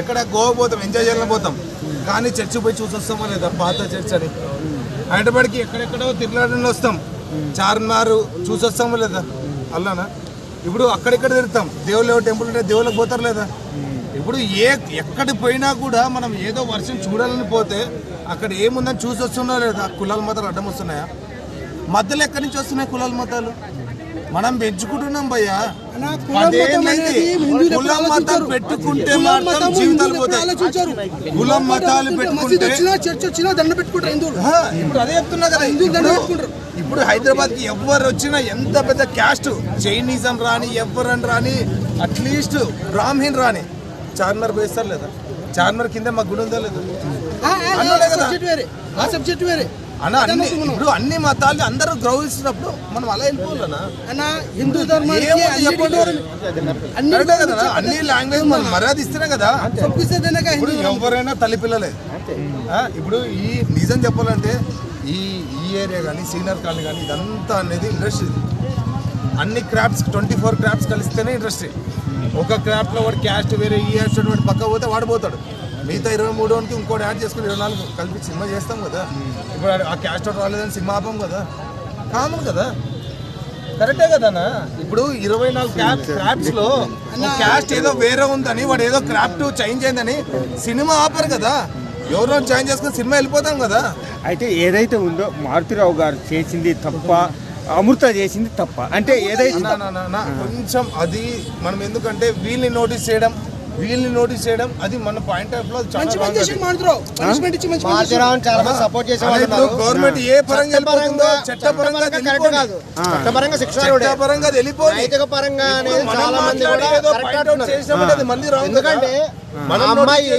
ఎక్కడ గోవా పోతాం ఎంజాయ్ చేయాలని పోతాం. కానీ చర్చి పోయి చూసి లేదా? పాత చర్చ్ అని. హైదరాబాద్కి ఎక్కడెక్కడో తిరుగులాడని వస్తాం. చార్మినార్ చూసొస్తామా లేదా? అల్లానా? ఇప్పుడు అక్కడెక్కడ తిరుగుతాం? దేవుళ్ళు టెంపుల్ ఉంటే దేవుళ్ళకి పోతారు లేదా? ఇప్పుడు ఏ ఎక్కడి పోయినా కూడా మనం ఏదో వర్షం చూడాలని పోతే అక్కడ ఏముందని చూసి వస్తున్నా లేదా? కులాల మతాలు అడ్డం వస్తున్నాయా? మధ్యలో ఎక్కడి నుంచి వస్తున్నాయి కులాల మతాలు? మనం పెంచుకుంటున్నాం భయ్యా. కులం మతం? పెట్టుకుంటే మాత్రం మతం జీవితాలు పోతాయి. కులం మతాలు పెట్టుకుంటే చర్చ్ వచ్చినా దండ పెట్టుకుంటారు హిందువులు. ఇప్పుడు అదే చెప్తున్నా కదా హిందువులు దండ పెట్టుకుంటారు. ఇప్పుడు హైదరాబాద్కి ఎవరు వచ్చినా ఎంత పెద్ద క్యాస్ట్? జైనిజం రాని ఎవరని రాని అట్లీస్ట్ బ్రాహ్మణ్ రాని. చార్మినార్ పోయిస్తారు లేదా? చార్మినార్ కింద మా గుడి ఉందా లేదా? ఆ. సబ్జెక్ట్ వేరే. ఆ సబ్జెక్ట్ వేరే. అన్న అన్ని ఇప్పుడు అన్ని మతాలు అందరూ గౌరవిస్తున్నప్పుడు మనం అలా వెళ్ళిపోవాలన్నా అన్న. హిందూ చెప్పండి. అన్ని లాంగ్వేజ్ మనం మర్యాద ఇస్తేనే కదా ఇప్పుడు ఎవరైనా తల్లి పిల్లలే. ఇప్పుడు ఈ నిజం చెప్పాలంటే ఈ ఈ ఏరియా కానీ సీనియర్ కాలనీ కానీ ఇదంతా అనేది ఇండస్ట్రీ అన్ని క్రాఫ్ట్స్ ట్వంటీ ఫోర్ క్రాఫ్ట్స్ కలిస్తేనే ఇండస్ట్రీ ఒక క్రాఫ్ట్లో వాడు క్యాస్ట్ వేరే ఈ యాడ్ వాడు పక్క పోతే వాడు పోతాడు. మిగతా ఇరవై మూడు వానికి ఇంకోటి యాడ్ చేసుకుని ఇరవై నాలుగు కలిపి సినిమా చేస్తాం కదా. ఇప్పుడు ఆ- క్యాస్ట్ ఒకటి రాలేదని సినిమా ఆపం కదా. కామన్ కదా. కరెక్టే కదనా ఇప్పుడు ఇరవై నాలుగు క్రాఫ్ట్స్లో క్యాస్ట్ ఏదో వేరే ఉందని వాడు ఏదో క్రాఫ్ట్ చేంజ్ అయిందని సినిమా ఆపరు కదా. ఎవరో చేంజ్ చేసుకుని సినిమా వెళ్ళిపోతాం కదా. అయితే ఏదైతే ఉందో మారుతిరావు గారు చేసింది తప్ప అమృత చేసింది తప్ప. అంటే ఏదైతే నా, నా, నా, నా, కొంచెం అది మనం ఎందుకంటే వీళ్ళని నోటీస్ చేయడం వీళ్ళని నోటీస్ చేయడం అది మన పాయింట్ ఆఫ్లో. గవర్నమెంట్ ఏ పరంగా చట్టపరంగా. ఎందుకంటే మనం అమ్మాయి.